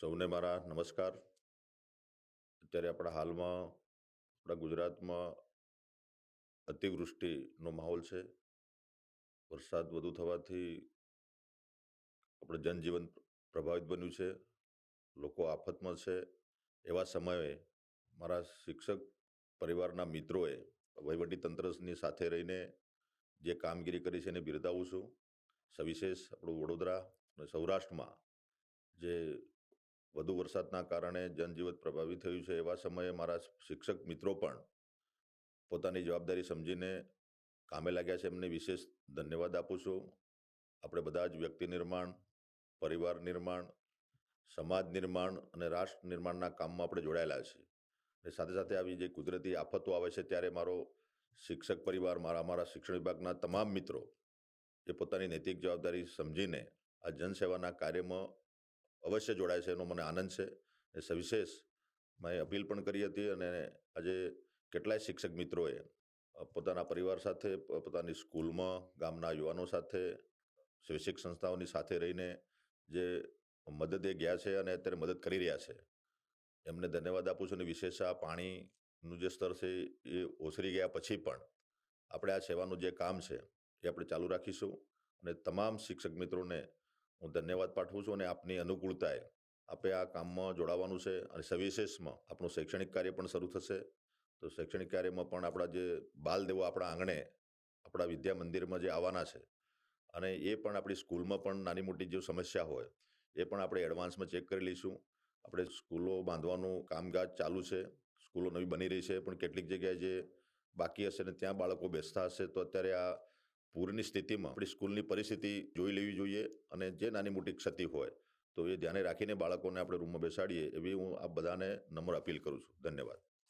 સૌને મારા નમસ્કાર. અત્યારે આપણા હાલમાં, આપણા ગુજરાતમાં અતિવૃષ્ટિનો માહોલ છે. વરસાદ વધુ થવાથી આપણે જનજીવન પ્રભાવિત બન્યું છે. લોકો આફતમાં છે. એવા સમયે મારા શિક્ષક પરિવારના મિત્રોએ વહીવટી તંત્રની સાથે રહીને જે કામગીરી કરી છે એને બિરદાવું છું. સવિશેષ આપણું વડોદરા અને સૌરાષ્ટ્રમાં જે વધુ વરસાદના કારણે જનજીવન પ્રભાવિત થયું છે. એવા સમયે મારા શિક્ષક મિત્રો પણ પોતાની જવાબદારી સમજીને કામે લાગ્યા છે. એમને વિશેષ ધન્યવાદ આપું છું. આપણે બધા જ વ્યક્તિ નિર્માણ, પરિવાર નિર્માણ, સમાજ નિર્માણ અને રાષ્ટ્ર નિર્માણના કામમાં આપણે જોડાયેલા છીએ. અને સાથે સાથે આવી જે કુદરતી આફતો આવે છે, ત્યારે મારો શિક્ષક પરિવાર, મારા મારા શિક્ષણ વિભાગના તમામ મિત્રો એ પોતાની નૈતિક જવાબદારી સમજીને આ જનસેવાના કાર્યમાં અવશ્ય જોડાય છે, એનો મને આનંદ છે. એ સવિશેષ મેં અપીલ પણ કરી હતી અને આજે કેટલાય શિક્ષક મિત્રોએ પોતાના પરિવાર સાથે પોતાની સ્કૂલમાં, ગામના યુવાનો સાથે, શૈક્ષિક સંસ્થાઓની સાથે રહીને જે મદદે ગયા છે અને અત્યારે મદદ કરી રહ્યા છે. એમને ધન્યવાદ આપું છું અને વિશેષ આ પાણીનું જે સ્તર છે એ ઓસરી ગયા પછી પણ આપણે આ સેવાનું જે કામ છે એ આપણે ચાલુ રાખીશું અને તમામ શિક્ષક મિત્રોને હું ધન્યવાદ પાઠવું છું અને આપની અનુકૂળતાએ આપે આ કામમાં જોડાવાનું છે અને સવિશેષમાં આપણું શૈક્ષણિક કાર્ય પણ શરૂ થશે. તો શૈક્ષણિક કાર્યમાં પણ આપણા જે બાલદેવો આપણા આંગણે આપણા વિદ્યા મંદિરમાં જે આવવાના છે અને એ પણ આપણી સ્કૂલમાં પણ નાની મોટી જે સમસ્યા હોય એ પણ આપણે એડવાન્સમાં ચેક કરી લઈશું. આપણે સ્કૂલો બાંધવાનું કામકાજ ચાલુ છે. સ્કૂલો નવી બની રહી છે પણ કેટલીક જગ્યાએ જે બાકી હશે ને ત્યાં બાળકો બેસતા હશે તો અત્યારે આ પૂરની સ્થિતિમાં આપણી સ્કૂલની પરિસ્થિતિ જોઈ લેવી જોઈએ અને જે નાની મોટી ક્ષતિ હોય તો એ ધ્યાને રાખીને બાળકોને આપણે રૂમમાં બેસાડીએ એવી હું આ બધાને નમ્ર અપીલ કરું છું. ધન્યવાદ.